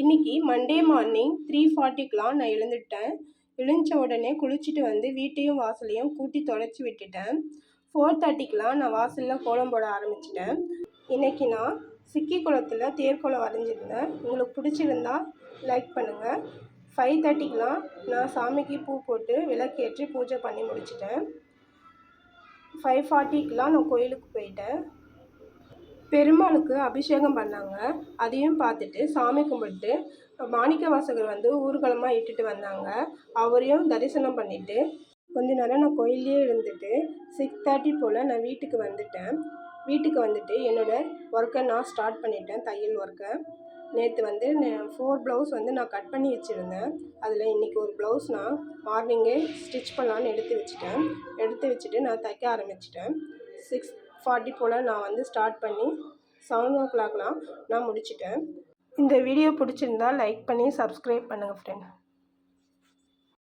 இன்னைக்கு Monday morning three ஃபார்ட்டிக்கெலாம் நான் எழுந்துட்டேன். எழுந்த உடனே குளிச்சுட்டு வந்து வீட்டையும் வாசலையும் கூட்டி தொடச்சி விட்டுட்டேன். ஃபோர் தேர்ட்டிக்கெலாம் நான் வாசலில் கோலம் போட ஆரம்பிச்சிட்டேன். இன்னைக்கு நான் சிக்கி குளத்தில் தேர்கோலம் வரைஞ்சிருந்தேன். உங்களுக்கு பிடிச்சிருந்தா லைக் பண்ணுங்கள் ஃபைவ் தேர்ட்டிக்கெலாம் நான் சாமிக்கு பூ போட்டு விளக்கேற்றி பூஜை பண்ணி முடிச்சிட்டேன். ஃபைவ் ஃபார்ட்டிக்கெலாம் நான் கோயிலுக்கு போயிட்டேன். பெருமாளுக்கு அபிஷேகம் பண்ணாங்க. அதையும் பார்த்துட்டு சாமி கும்பிட்டு மாணிக்க வாசகர் வந்து ஊர்வலமாக இட்டுட்டு வந்தாங்க. அவரையும் தரிசனம் பண்ணிவிட்டு கொஞ்ச நேரம் நான் கோயிலே இருந்துட்டு சிக்ஸ் தேர்ட்டி போல் நான் வீட்டுக்கு வந்துட்டேன். வீட்டுக்கு வந்துட்டு என்னோடய ஒர்க்கை நான் ஸ்டார்ட் பண்ணிட்டேன் தையல் ஒர்க்கை நேற்று வந்து ஃபோர் ப்ளவுஸ் வந்து நான் கட் பண்ணி வச்சுருந்தேன். அதில் இன்றைக்கி ஒரு ப்ளவுஸ் நான் மார்னிங்கே ஸ்டிச் பண்ணலான்னு எடுத்து வச்சுட்டேன். எடுத்து வச்சுட்டு நான் தைக்க ஆரம்பிச்சிட்டேன். சிக்ஸ் ஃபார்ட்டி போல் நான் வந்து ஸ்டார்ட் பண்ணி செவன் ஓ கிளாக்லாம் நான் முடிச்சிட்டேன். இந்த வீடியோ பிடிச்சிருந்தா லைக் பண்ணி சப்ஸ்கிரைப் பண்ணுங்கள் ஃப்ரெண்ட்